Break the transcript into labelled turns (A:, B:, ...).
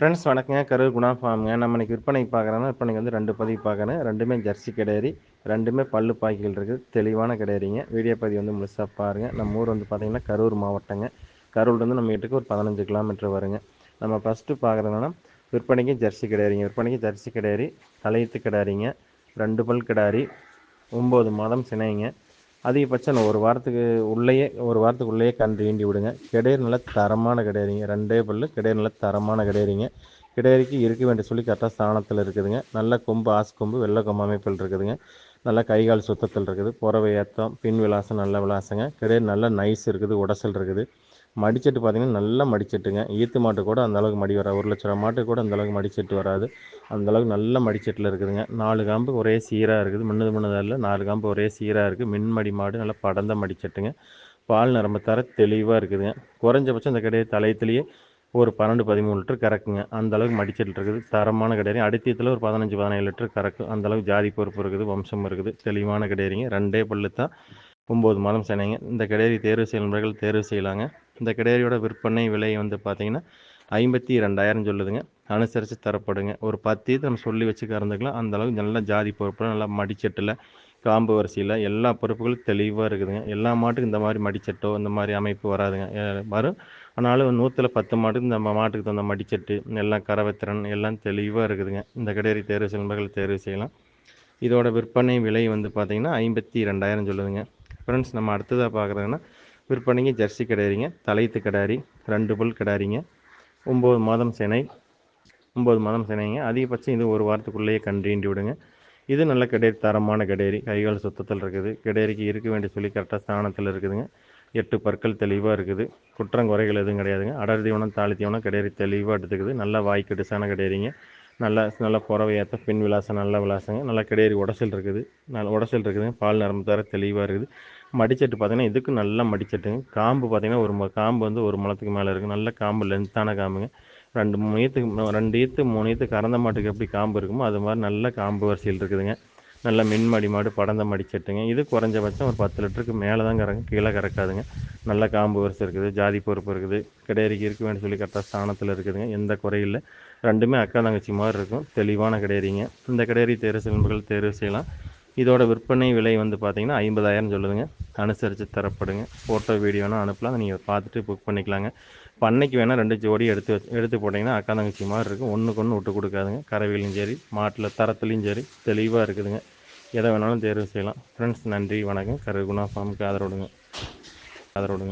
A: Friends வணக்கங்க. கரூர் குணா ஃபார்முங்க நம்ம இன்றைக்கி விற்பனைக்கு பார்க்குறோன்னா விற்பனைக்கு வந்து ரெண்டு பதிவு பார்க்குறேன் ரெண்டுமே ஜெர்சி கிடையாது. ரெண்டுமே பல்லு பாய்கள் இருக்குது தெளிவான கிடையாதுங்க. வீடியோ பதிவு வந்து முழுசாக பாருங்கள் நம்ம ஊர் வந்து பார்த்திங்கன்னா கரூர் மாவட்டங்க. கரூர்லேருந்து நம்ம வீட்டுக்கு ஒரு பதினஞ்சு கிலோமீட்டர் வருங்க. நம்ம ஃபஸ்ட்டு பார்க்குறதுனா விற்பனைக்கு ஜெர்சி கிடையாதுங்க. விற்பனைக்கு ஜெர்சி கிடையாது. தலையத்து கிடாரிங்க ரெண்டு பல் கிடாரி ஒம்பது மாதம் சினைங்க. அதிகபட்சம் ஒரு வாரத்துக்கு உள்ளேயே ஒரு வாரத்துக்கு உள்ளேயே கன்று ஈண்டி விடுங்க. கிடையாது நல்ல தரமான கிடையாதுங்க ரெண்டே பல்லு கிடையாது நல்ல தரமான கிடையாதுங்க கிடையாதுக்கு இருக்க வேண்டிய சொல்லி கரெக்டாக ஸ்தானத்தில் இருக்குதுங்க. நல்ல கொம்பு ஆசு கொம்பு வெள்ளை கொம்பு அமைப்பில் இருக்குதுங்க. நல்ல கைகால் சுத்தத்தில் இருக்குது. புறவை ஏற்றம் பின் விலாசம் நல்ல விலாசங்க. கிடையாது நல்ல நைஸ் இருக்குது. உடசல் இருக்குது. மடிச்சட்டு பார்த்தீங்கன்னா நல்லா மடிச்சட்டுங்க. ஈத்து மாட்டு கூட அந்தளவுக்கு மடி வராது. ஒரு லட்சம் மாட்டு கூட அந்த அளவுக்கு வராது. அந்தளவுக்கு நல்ல மடிச்சட்டில் இருக்குதுங்க. நாலு காம்பு ஒரே சீராக இருக்குது. முன்னது முன்னதில் நாலு காம்பு ஒரே சீராக இருக்குது மின்மடி மாடு நல்லா படந்த மடிச்சட்டுங்க பால் நரம்பு தர தெளிவாக இருக்குதுங்க. குறைஞ்சபட்சம் இந்த கடையை தலையத்துலேயே ஒரு பன்னெண்டு பதிமூணு லிட்டர் கறக்குங்க. அந்த அளவுக்கு இருக்குது. தரமான கிடையாது அடித்தியத்தில் ஒரு பதினஞ்சு பதினேழு லிட்டர் கறக்கும் அந்த அளவுக்கு ஜாதி பொறுப்பு இருக்குது வம்சம் இருக்குது. தெளிவான கிடையாதுங்க ரெண்டே பல்லு தான். ஒம்பது மாதம் சேனைங்க இந்த கிடையாது தேர்வு செய்யும் நபர்கள் தேர்வு செய்யலாங்க. இந்த கிடையாரியோட விற்பனை விலை வந்து பார்த்திங்கன்னா ஐம்பத்தி ரெண்டாயிரம் சொல்லுதுங்க. அனுசரித்து தரப்படுங்க. ஒரு பத்து இது நம்ம சொல்லி வச்சு கறந்துக்கலாம். அந்த அளவுக்கு நல்ல ஜாதி பொறுப்பில் நல்லா மடிச்சட்டில் காம்பு வரிசையில் எல்லா பொறுப்புகளும் தெளிவாக இருக்குதுங்க. எல்லா மாட்டுக்கும் இந்த மாதிரி மடிச்சட்டோ இந்த மாதிரி அமைப்பு வராதுங்க. வரும். ஆனாலும் நூற்றில் பத்து மாட்டுக்கு நம்ம மாட்டுக்கு தகுந்த மடிச்சட்டு எல்லாம் கரவத்திறன் எல்லாம் தெளிவாக இருக்குதுங்க. இந்த கடையறி தேர்வு செய்யும் தேர்வு செய்யலாம். இதோட விற்பனை விலை வந்து பார்த்திங்கன்னா ஐம்பத்தி ரெண்டாயிரம் சொல்லுதுங்க. ஃப்ரெண்ட்ஸ் நம்ம அடுத்ததாக பார்க்குறதுன்னா விற்பனைக்கு ஜெர்சி கிடாரிங்க தலைத்து கிடாரி ரெண்டு புல் கிடாரிங்க ஒம்பது மாதம் சினை. ஒம்பது மாதம் சினைங்க. அதிகபட்சம் இது ஒரு வாரத்துக்குள்ளேயே கன்றீண்டி விடுங்க. இது நல்ல கிடேரி தரமான கிடேரி கைகால் சுத்தத்தில் இருக்குது. கிடேரிக்கு இருக்க வேண்டிய சொல்லி கரெக்டாக ஸ்தானத்தில் இருக்குதுங்க. எட்டு பற்கள் தெளிவாக இருக்குது. குற்றம் குறைகள் எதுவும் கிடையாதுங்க. அடர் தீவனம் தாலி தீவனம் கிடையாது தெளிவாக எடுத்துக்குது. நல்லா வாய்க்கு டிசான கிடையாதுங்க நல்லா நல்லா புறவையாத்த பின் விலாசம் நல்ல விலாசங்க. நல்லா கிடையாது உடசல் இருக்குது. நல்ல உடசல் இருக்குதுங்க பால் நரம்பு தர தெளிவாக இருக்குது. மடிச்சட்டு பார்த்தீங்கன்னா இதுக்கு நல்லா மடிச்சட்டுங்க. காம்பு பார்த்தீங்கன்னா ஒரு காம்பு வந்து ஒரு மலத்துக்கு மேலே இருக்குது நல்ல காம்பு லென்த்தான காம்புங்க. ரெண்டு மூணு ஈத்துக்கு ரெண்டு ஈத்து மூணு ஈத்து கறந்த மாட்டுக்கு எப்படி காம்பு இருக்குமோ அது மாதிரி நல்ல காம்பு வரிசையில் இருக்குதுங்க. நல்ல மின்மடி மாடு படந்த மடிச்சட்டுங்க இது குறைஞ்சபட்சம் ஒரு பத்து லிட்டருக்கு மேலே தான் கறக்கும் கீழே கறக்காதுங்க. நல்ல காம்பு வரிசை இருக்குது ஜாதி பொறுப்பு இருக்குது கிடையறிக்கு இருக்க வேண்டிய சொல்லி கரெக்டாக ஸ்தானத்தில் இருக்குதுங்க. எந்த குறையில்லை ரெண்டுமே அக்கா தங்கச்சி மாதிரி இருக்கும். தெளிவான கிடையறிங்க. இந்த கிடையறி தேர்வு செல்பங்கள் தேர்வு செய்யலாம். இதோட விற்பனை விலை வந்து பார்த்தீங்கன்னா ஐம்பதாயிரம் சொல்லுதுங்க. அனுசரித்து தரப்படுங்க. ஃபோட்டோ வீடியோனா அனுப்பலாம். நீங்கள் பார்த்துட்டு புக் பண்ணிக்கலாங்க. பண்ணைக்கு வேணால் ரெண்டு ஜோடி எடுத்து எடுத்து போட்டிங்கன்னா அக்கா தங்கச்சி மாதிரி இருக்கும். ஒன்றுக்கு ஒன்று விட்டு கொடுக்காதுங்க. கறவையிலையும் சரி மாட்டில் தரத்துலையும் சரி தெளிவாக இருக்குதுங்க. எதை வேணாலும் தேர்வு செய்யலாம். ஃப்ரெண்ட்ஸ் நன்றி வணக்கம். கருகுணா ஃபார்முக்கு ஆதரவுடுங்க. ஆதரவுடுங்க.